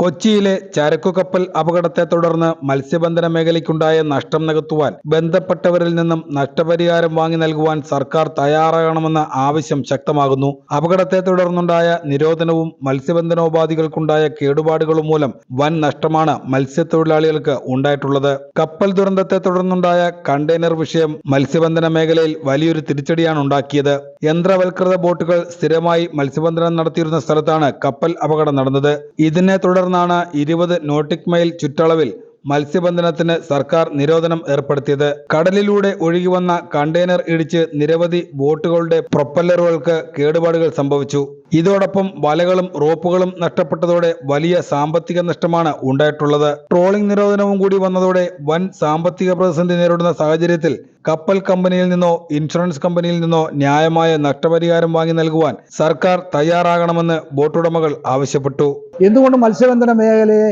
കൊച്ചിയിലെ ചരക്കു കപ്പൽ അപകടത്തെ തുടർന്ന് മത്സ്യബന്ധന മേഖലയ്ക്കുണ്ടായ നഷ്ടം നികത്തുവാൻ ബന്ധപ്പെട്ടവരിൽ നിന്നും നഷ്ടപരിഹാരം വാങ്ങി നൽകുവാൻ സർക്കാർ തയ്യാറാകണമെന്ന ആവശ്യം ശക്തമാകുന്നു. അപകടത്തെ തുടർന്നുണ്ടായ നിരോധനവും മത്സ്യബന്ധനോപാധികൾക്കുണ്ടായ കേടുപാടുകളും മൂലം വൻ നഷ്ടമാണ് മത്സ്യത്തൊഴിലാളികൾക്ക് ഉണ്ടായിട്ടുള്ളത്. കപ്പൽ ദുരന്തത്തെ തുടർന്നുണ്ടായ കണ്ടെയ്നർ വിഷയം മത്സ്യബന്ധന മേഖലയിൽ വലിയൊരു തിരിച്ചടിയാണ് ഉണ്ടാക്കിയത്. യന്ത്രവൽകൃത ബോട്ടുകൾ സ്ഥിരമായി മത്സ്യബന്ധനം നടത്തിയിരുന്ന സ്ഥലത്താണ് കപ്പൽ അപകടം നടന്നത്. ഇതിനെ തുടർന്നാണ് ഇരുപത് നോട്ടിക് മൈൽ ചുറ്റളവിൽ മത്സ്യബന്ധനത്തിന് സർക്കാർ നിരോധനം ഏർപ്പെടുത്തിയത്. കടലിലൂടെ ഒഴുകിവന്ന കണ്ടെയ്നർ ഇടിച്ച് നിരവധി ബോട്ടുകളുടെ പ്രൊപ്പല്ലറുകൾക്ക് കേടുപാടുകൾ സംഭവിച്ചു. ഇതോടൊപ്പം വലകളും റോപ്പുകളും നഷ്ടപ്പെട്ടതോടെ വലിയ സാമ്പത്തിക നഷ്ടമാണ് ഉണ്ടായിട്ടുള്ളത്. ട്രോളിംഗ് നിരോധനവും കൂടി വന്നതോടെ വൻ സാമ്പത്തിക പ്രതിസന്ധി നേരിടുന്ന സാഹചര്യത്തിൽ കപ്പൽ കമ്പനിയിൽ നിന്നോ ഇൻഷുറൻസ് കമ്പനിയിൽ നിന്നോ ന്യായമായ നഷ്ടപരിഹാരം വാങ്ങി നൽകുവാൻ സർക്കാർ തയ്യാറാകണമെന്ന് ബോട്ടുടമകൾ ആവശ്യപ്പെട്ടു. എന്തുകൊണ്ട് മത്സ്യബന്ധന മേഖലയെ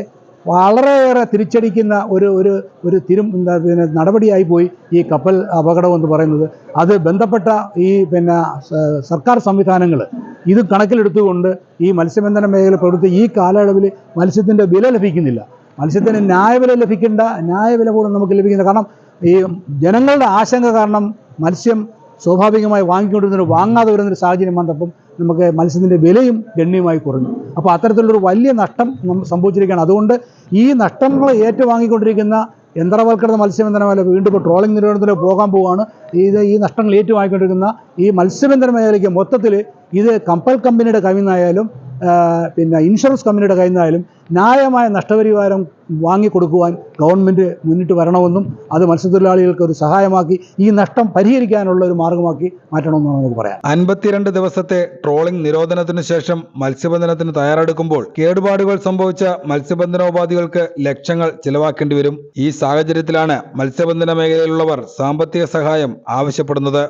വളരെയേറെ തിരിച്ചടിക്കുന്ന ഒരു ഒരു ഒരു തിരും പിന്നെ നടപടിയായി പോയി ഈ കപ്പൽ അപകടം എന്ന് പറയുന്നത്. അത് ബന്ധപ്പെട്ട ഈ പിന്നെ സർക്കാർ സംവിധാനങ്ങൾ ഇത് കണക്കിലെടുത്തുകൊണ്ട് ഈ മത്സ്യബന്ധന മേഖല പ്രവൃത്തി ഈ കാലയളവിൽ മത്സ്യത്തിന്റെ വില ലഭിക്കുന്നില്ല. മത്സ്യത്തിന് ന്യായവില ലഭിക്കേണ്ട ന്യായവില പോലും നമുക്ക് ലഭിക്കുന്നില്ല. കാരണം ഈ ജനങ്ങളുടെ ആശങ്ക കാരണം മത്സ്യം സ്വാഭാവികമായി വാങ്ങിക്കൊണ്ടിരുന്നൊരു വാങ്ങാതെ വരുന്നൊരു സാഹചര്യം വന്നപ്പം നമുക്ക് മത്സ്യത്തിന്റെ വിലയും ഗണ്യമായി കുറഞ്ഞു. അപ്പോൾ അത്തരത്തിലുള്ളൊരു വലിയ നഷ്ടം സംഭവിച്ചിരിക്കുകയാണ്. അതുകൊണ്ട് ഈ നഷ്ടങ്ങൾ ഏറ്റുവാങ്ങിക്കൊണ്ടിരിക്കുന്ന യന്ത്രവൽക്കരണ മത്സ്യബന്ധന മേഖല വീണ്ടും ട്രോളിംഗ് നിരോധനത്തിലേക്ക് പോകാൻ പോവുകയാണ് ഇത് ഈ നഷ്ടങ്ങൾ ഏറ്റുവാങ്ങിക്കൊണ്ടിരിക്കുന്ന ഈ മത്സ്യബന്ധന മേഖലയ്ക്ക് മൊത്തത്തിൽ ഇത് കപ്പൽ കമ്പനിയുടെ ആ, പിന്നെ ഇൻഷുറൻസ് കമ്പനിയുടെ കയ്യിൽ നിന്നായാലും ന്യായമായ നഷ്ടപരിഹാരം വാങ്ങിക്കൊടുക്കുവാൻ ഗവൺമെന്റ് മുന്നിട്ട് വരണമെന്നും അത് മത്സ്യത്തൊഴിലാളികൾക്ക് ഒരു സഹായമാക്കി ഈ നഷ്ടം പരിഹരിക്കാനുള്ള ഒരു മാർഗമാക്കി മാറ്റണമെന്നാണ് നമുക്ക് പറയാം. അൻപത്തിരണ്ട് ദിവസത്തെ ട്രോളിംഗ് നിരോധനത്തിന് ശേഷം മത്സ്യബന്ധനത്തിന് തയ്യാറെടുക്കുമ്പോൾ കേടുപാടുകൾ സംഭവിച്ച മത്സ്യബന്ധനോപാധികൾക്ക് ലക്ഷങ്ങൾ ചിലവാക്കേണ്ടി വരും. ഈ സാഹചര്യത്തിലാണ് മത്സ്യബന്ധന മേഖലയിലുള്ളവർ സാമ്പത്തിക സഹായം ആവശ്യപ്പെടുന്നത്.